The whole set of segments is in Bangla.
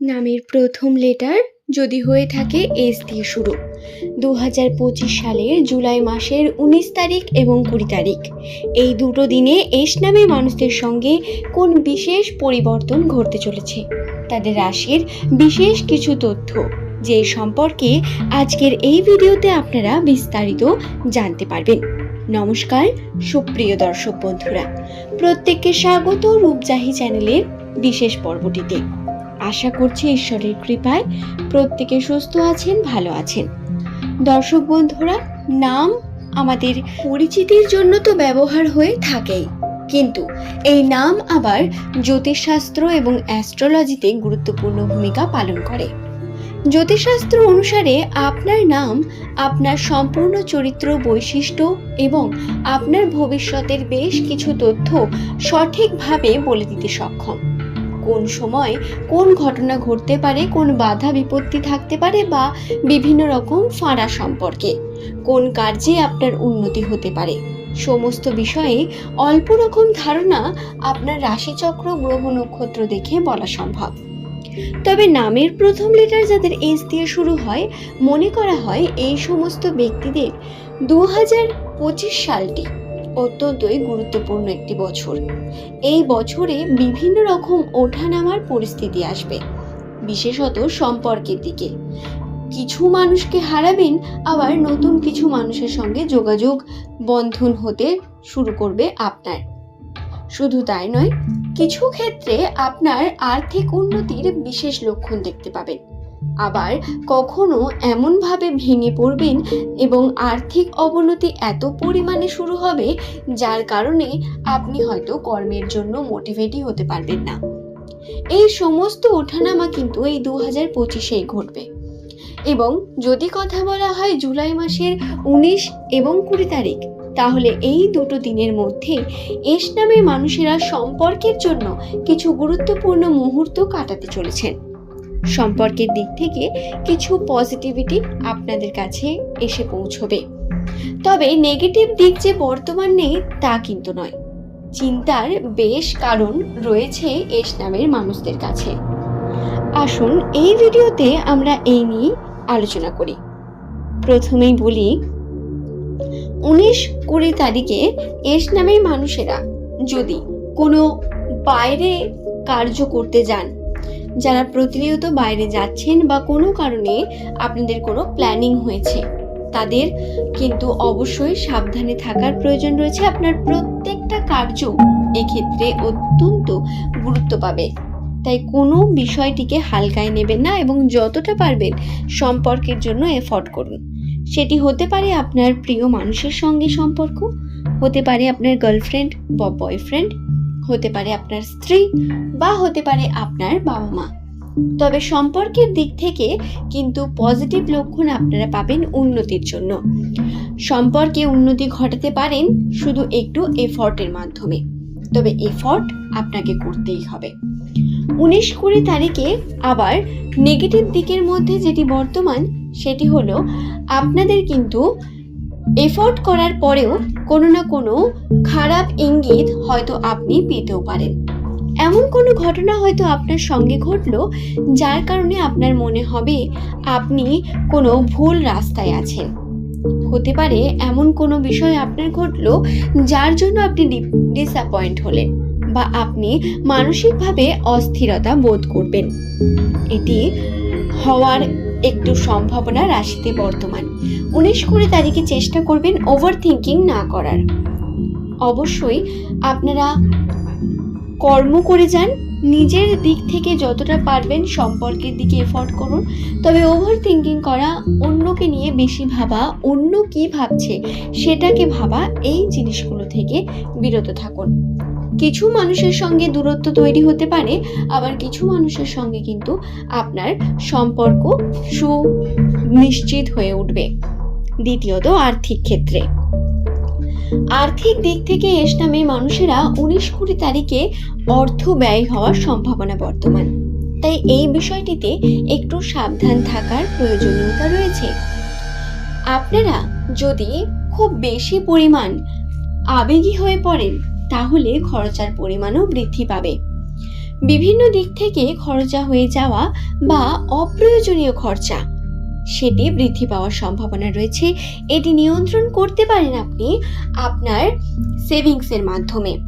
নামের প্রথম লেটার যদি হয়ে থাকে এস দিয়ে শুরু। দু হাজার পঁচিশ সালের জুলাই মাসের উনিশ তারিখ এবং কুড়ি তারিখ। এই দুটো দিনে এস নামের মানুষদের সঙ্গে কোন বিশেষ পরিবর্তন ঘটতে চলেছে? তাদের রাশির বিশেষ কিছু তথ্য যে সম্পর্কে আজকের এই ভিডিওতে আপনারা বিস্তারিত জানতে পারবেন। নমস্কার, সুপ্রিয় দর্শক বন্ধুরা। প্রত্যেককে স্বাগত রূপজাহি চ্যানেলের বিশেষ পর্বটিতে। আশা করছি ঈশ্বরের কৃপায় প্রত্যেকে সুস্থ আছেন, ভালো আছেন। দর্শক বন্ধুরা, নাম আমাদের পরিচিতির জন্য তো ব্যবহার হয়ে থাকেই। কিন্তু এই নাম আবার জ্যোতিষশাস্ত্র এবং অ্যাস্ট্রোলজিতে গুরুত্বপূর্ণ ভূমিকা পালন করে। জ্যোতিষশাস্ত্র অনুসারে আপনার নাম, আপনার সম্পূর্ণ চরিত্র বৈশিষ্ট্য এবং আপনার ভবিষ্যতের বেশ কিছু তথ্য সঠিকভাবে বলে দিতে সক্ষম। কোন সময় কোন ঘটনা ঘটতে পারে, কোন বাধা বিপত্তি থাকতে পারে বা বিভিন্ন রকম ফাঁড়া সম্পর্কে, কোন কার্যে আপনার উন্নতি হতে পারে। সমস্ত বিষয়ে অল্প রকম ধারণা আপনার রাশিচক্র গ্রহ নক্ষত্র দেখে বলা সম্ভব। তবে নামের প্রথম লেটার যাদের এস দিয়ে শুরু হয়, মনে করা হয় এই সমস্ত ব্যক্তিদের দু হাজার পঁচিশ সালটি অত্যন্তই গুরুত্বপূর্ণ একটি বছর। এই বছরে বিভিন্ন রকম ওঠানামার পরিস্থিতি আসবে, বিশেষত সম্পর্কের দিকে। কিছু মানুষকে হারাবেন, আবার নতুন কিছু মানুষের সঙ্গে যোগাযোগ বন্ধন হতে শুরু করবে আপনার। শুধু তাই নয়, কিছু ক্ষেত্রে আপনার আর্থিক উন্নতির বিশেষ লক্ষণ দেখতে পাবেন। আবার কখনো এমনভাবে ভেঙে পড়বেন এবং আর্থিক অবনতি এত পরিমাণে শুরু হবে যার কারণে আপনি হয়তো কর্মের জন্য মোটিভেটই হতে পারবেন না। এই সমস্ত ওঠানামা কিন্তু এই দু হাজার পঁচিশেই ঘটবে। এবং যদি কথা বলা হয় জুলাই মাসের উনিশ এবং কুড়ি তারিখ, তাহলে এই দুটো দিনের মধ্যে এস নামের মানুষেরা সম্পর্কের জন্য কিছু গুরুত্বপূর্ণ মুহূর্ত কাটাতে চলেছেন। সম্পর্কের দিক থেকে কিছু পজিটিভিটি আপনাদের কাছে এসে পৌঁছবে। তবে নেগেটিভ দিক যে বর্তমান নেই, তা কিন্তু নয়। চিন্তার বেশ কারণ রয়েছে এস নামের মানুষদের কাছে। আসুন এই ভিডিওতে আমরা এই নিয়ে আলোচনা করি। প্রথমেই বলি, উনিশ কুড়ি তারিখে এস নামের মানুষেরা যদি কোনো বাইরে কার্য করতে যান যারা প্রতিনিয়ত বাইরে যাচ্ছেন বা কোনো কারণে আপনাদের কোনো প্ল্যানিং হয়েছে, তাদের কিন্তু অবশ্যই সাবধানে থাকার প্রয়োজন রয়েছে। আপনার প্রত্যেকটা কার্য এক্ষেত্রে অত্যন্ত গুরুত্ব পাবে। তাই কোনো বিষয়টিকে হালকায় নেবেন না এবং যতটা পারবেন সম্পর্কের জন্য এফর্ট করুন। সেটি হতে পারে আপনার প্রিয় মানুষের সঙ্গে সম্পর্ক, হতে পারে আপনার গার্লফ্রেন্ড বা বয়ফ্রেন্ড হতে পারে আপনার স্ত্রী বা হতে পারে আপনার বাবা মা। তবে সম্পর্কের দিক থেকে কিন্তু পজিটিভ লক্ষণ আপনারা পাবেন উন্নতির জন্য। সম্পর্কে উন্নতি ঘটাতে পারেন শুধু একটু এফর্টের মাধ্যমে। তবে এফর্ট আপনাকে করতেই হবে। উনিশ কুড়ি তারিখে আবার নেগেটিভ দিকের মধ্যে যেটি বর্তমান, সেটি হলো আপনাদের কিন্তু এফোর্ট করার পরেও কোনো না কোনো খারাপ ইঙ্গিত হয়তো আপনি পেতেও পারেন। এমন কোনো ঘটনা হয়তো আপনার সঙ্গে ঘটল, যার কারণে আপনার মনে হবে আপনি কোনো ভুল রাস্তায় আছেন। হতে পারে এমন কোনো বিষয় আপনার ঘটল, যার জন্য আপনি ডিসঅ্যাপয়েন্ট হলেন বা আপনি মানসিকভাবে অস্থিরতা বোধ করবেন। এটি হওয়ার একটু সম্ভাবনা রাশিতে বর্তমান। উনিশ কুড়ি তারিখে চেষ্টা করবেন ওভার থিঙ্কিং না করার। অবশ্যই আপনারা কর্ম করে যান, নিজের দিক থেকে যতটা পারবেন সম্পর্কের দিকে এফোর্ট করুন। তবে ওভার থিঙ্কিং করা অন্যকে নিয়ে বেশি ভাবা, অন্য কি ভাবছে সেটাকে ভাবা, এই জিনিসগুলো থেকে বিরত থাকুন। কিছু মানুষের সঙ্গে দূরত্ব তৈরি হতে পারে, আবার কিছু মানুষের সঙ্গে কিন্তু আপনার সম্পর্ক সুনিশ্চিত হয়ে উঠবে। দ্বিতীয়ত, আর্থিক ক্ষেত্রে। আর্থিক দিক থেকে এস নামে মানুষেরা উনিশ কুড়ি তারিখে অর্থ ব্যয় হওয়ার সম্ভাবনা বর্তমান। তাই এই বিষয়টিতে একটু সাবধান থাকার প্রয়োজনীয়তা রয়েছে। আপনারা যদি খুব বেশি পরিমাণ আবেগী হয়ে পড়েন তাহলে খরচার পরিমাণও বৃদ্ধি পাবে। বিভিন্ন দিক থেকে খরচা হয়ে যাওয়া বা অপ্রয়োজনীয় খরচা, সেটি বৃদ্ধি পাওয়ার সম্ভাবনা রয়েছে। এটি নিয়ন্ত্রণ করতে পারেন আপনি আপনার সেভিংসের মাধ্যমে।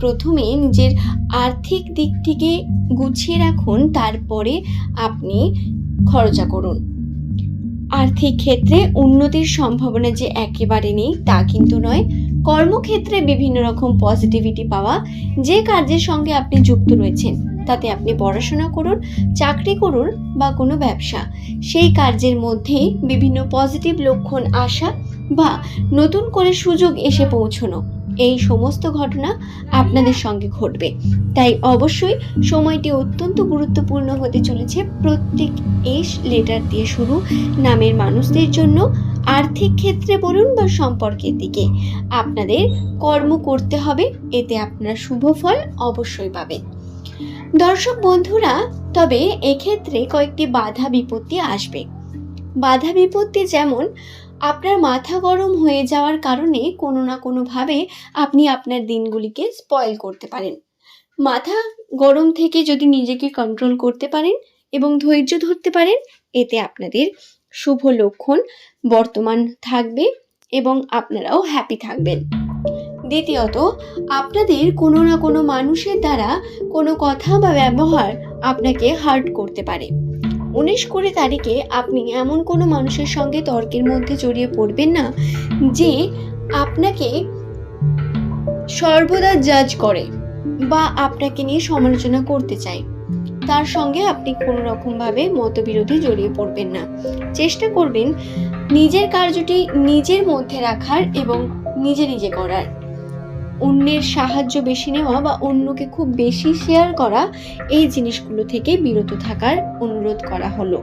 প্রথমে নিজের আর্থিক দিক থেকে গুছিয়ে রাখুন, তারপরে আপনি খরচা করুন। আর্থিক ক্ষেত্রে উন্নতির সম্ভাবনা যে একেবারে নেই, তা কিন্তু নয়। কর্মক্ষেত্রে বিভিন্ন রকম পজিটিভিটি পাওয়া, যে কাজের সঙ্গে আপনি যুক্ত রয়েছেন, তাতে আপনি পড়াশোনা করুন, চাকরি করুন বা কোনো ব্যবসা। সেই কার্যের মধ্যেই বিভিন্ন পজিটিভ লক্ষণ আসা বা নতুন করে সুযোগ এসে পৌঁছনো, এই সমস্ত ঘটনা আপনাদের সঙ্গে ঘটবে। তাই অবশ্যই সময়টি অত্যন্ত গুরুত্বপূর্ণ হতে চলেছে। প্রত্যেক এস লেটার দিয়ে শুরু, নামের মানুষদের জন্য আর্থিক ক্ষেত্রে বলুন বা সম্পর্কের দিকে, আপনাদের কর্ম করতে হবে, এতে আপনারা শুভ ফল অবশ্যই পাবেন। দর্শক বন্ধুরা, তবে এক্ষেত্রে কয়েকটি বাধা বিপত্তি আসবে। বাধা বিপত্তি যেমন, আপনার মাথা গরম হয়ে যাওয়ার কারণে কোনো না কোনোভাবে আপনি আপনার দিনগুলিকে স্পয়েল করতে পারেন। মাথা গরম থেকে যদি নিজেকে কন্ট্রোল করতে পারেন এবং ধৈর্য ধরতে পারেন, এতে আপনাদের শুভ লক্ষণ বর্তমান থাকবে এবং আপনারাও হ্যাপি থাকবেন। দ্বিতীয়ত, আপনাদের কোনো না কোনো মানুষের দ্বারা কোনো কথা বা ব্যবহার আপনাকে হার্ট করতে পারে। উনিশ কুড়ি তারিখে আপনি এমন কোনো মানুষের সঙ্গে তর্কের মধ্যে জড়িয়ে পড়বেন না যে আপনাকে সর্বদা জাজ করে বা আপনাকে নিয়ে সমালোচনা করতে চায়। তার সঙ্গে আপনি কোনো রকমভাবে মতবিরোধে জড়িয়ে পড়বেন না। চেষ্টা করবেন নিজের কার্যটি নিজের মধ্যে রাখার এবং নিজে নিজে করার। অন্যের সাহায্য বেশি নেওয়া বা অন্যকে খুব বেশি শেয়ার করা এই জিনিসগুলো থেকে বিরত থাকার অনুরোধ করা হলো।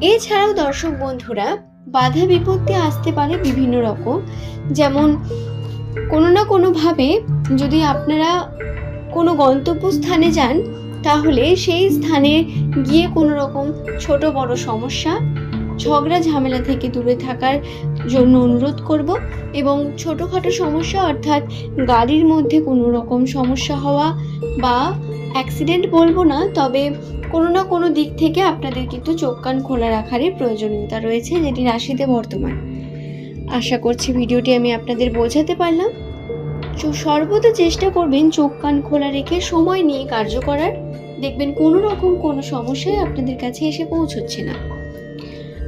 এছাড়াও দর্শক বন্ধুরা, বাধা বিপত্তি আসতে পারে বিভিন্ন রকম। যেমন কোনো না কোনোভাবে যদি আপনারা কোনো গন্তব্যস্থানে যান তাহলে সেই স্থানে গিয়ে কোনো রকম ছোট বড় সমস্যা, ঝগড়া ঝামেলা থেকে দূরে থাকার জন্য অনুরোধ করব এবং ছোটোখাটো সমস্যা অর্থাৎ গাড়ির মধ্যে কোনো রকম সমস্যা হওয়া বা অ্যাক্সিডেন্ট বলব না, তবে কোনো না কোনো দিক থেকে আপনাদের কিন্তু চোখ কান খোলা রাখারই প্রয়োজনীয়তা রয়েছে, যেটি রাশিতে বর্তমান। আশা করছি ভিডিওটি আমি আপনাদের বোঝাতে পারলাম। সর্বদা চেষ্টা করবেন চোখ কান খোলা রেখে সময় নিয়ে কার্য করার। দেখবেন কোনো রকম কোনো সমস্যাই আপনাদের কাছে এসে পৌঁছচ্ছে না।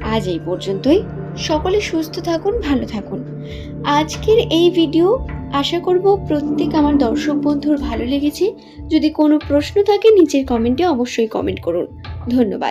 আজ এই পর্যন্তই। সকলে সুস্থ থাকুন, ভালো থাকুন। আজকের এই ভিডিও আশা করব প্রত্যেক আমার দর্শক বন্ধুর ভালো লেগেছে। যদি কোনো প্রশ্ন থাকে, নিচের কমেন্টে অবশ্যই কমেন্ট করুন। ধন্যবাদ।